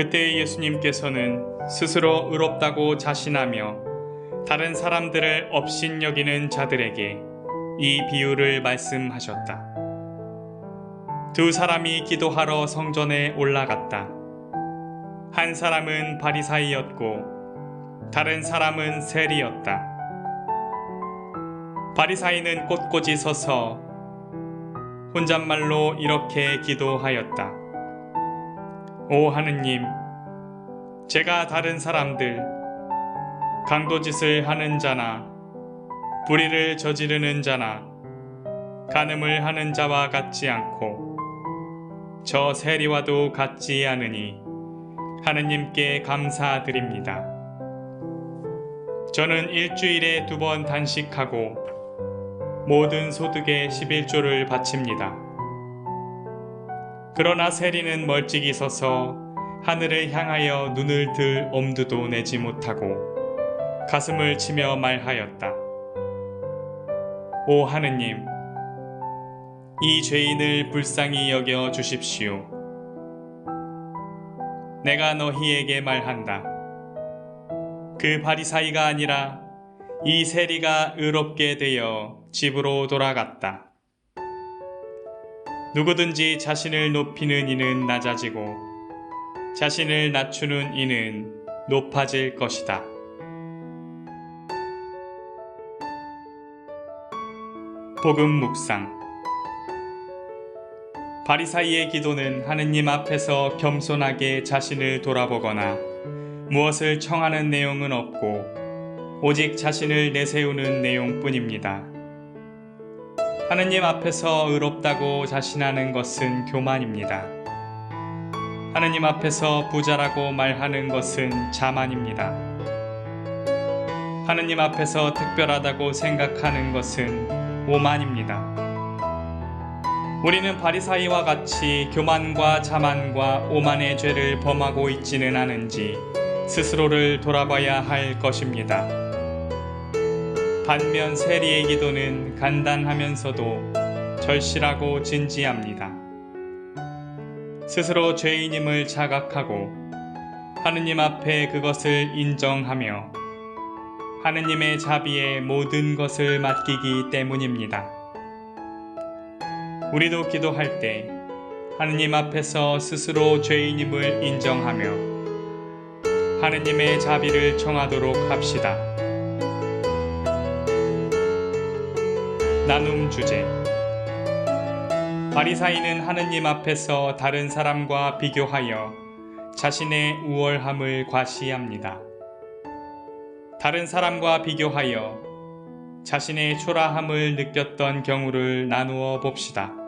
그때 예수님께서는 스스로 의롭다고 자신하며 다른 사람들을 업신 여기는 자들에게 이 비유를 말씀하셨다. 두 사람이 기도하러 성전에 올라갔다. 한 사람은 바리사이였고 다른 사람은 세리였다. 바리사이는 꼿꼿이 서서 혼잣말로 이렇게 기도하였다. 오 하느님, 제가 다른 사람들, 강도짓을 하는 자나, 불의를 저지르는 자나, 간음을 하는 자와 같지 않고, 저 세리와도 같지 않으니, 하느님께 감사드립니다. 저는 일주일에 두 번 단식하고, 모든 소득의 11조를 바칩니다. 그러나 세리는 멀찍이 서서 하늘을 향하여 눈을 들 엄두도 내지 못하고 가슴을 치며 말하였다. 오 하느님, 이 죄인을 불쌍히 여겨 주십시오. 내가 너희에게 말한다. 그 바리사이가 아니라 이 세리가 의롭게 되어 집으로 돌아갔다. 누구든지 자신을 높이는 이는 낮아지고 자신을 낮추는 이는 높아질 것이다. 복음 묵상 바리사이의 기도는 하느님 앞에서 겸손하게 자신을 돌아보거나 무엇을 청하는 내용은 없고 오직 자신을 내세우는 내용뿐입니다. 하느님 앞에서 의롭다고 자신하는 것은 교만입니다. 하느님 앞에서 부자라고 말하는 것은 자만입니다. 하느님 앞에서 특별하다고 생각하는 것은 오만입니다. 우리는 바리사이와 같이 교만과 자만과 오만의 죄를 범하고 있지는 않은지 스스로를 돌아봐야 할 것입니다. 반면 세리의 기도는 간단하면서도 절실하고 진지합니다. 스스로 죄인임을 자각하고 하느님 앞에 그것을 인정하며 하느님의 자비에 모든 것을 맡기기 때문입니다. 우리도 기도할 때 하느님 앞에서 스스로 죄인임을 인정하며 하느님의 자비를 청하도록 합시다. 나눔 주제 바리사이는 하느님 앞에서 다른 사람과 비교하여 자신의 우월함을 과시합니다. 다른 사람과 비교하여 자신의 초라함을 느꼈던 경우를 나누어 봅시다.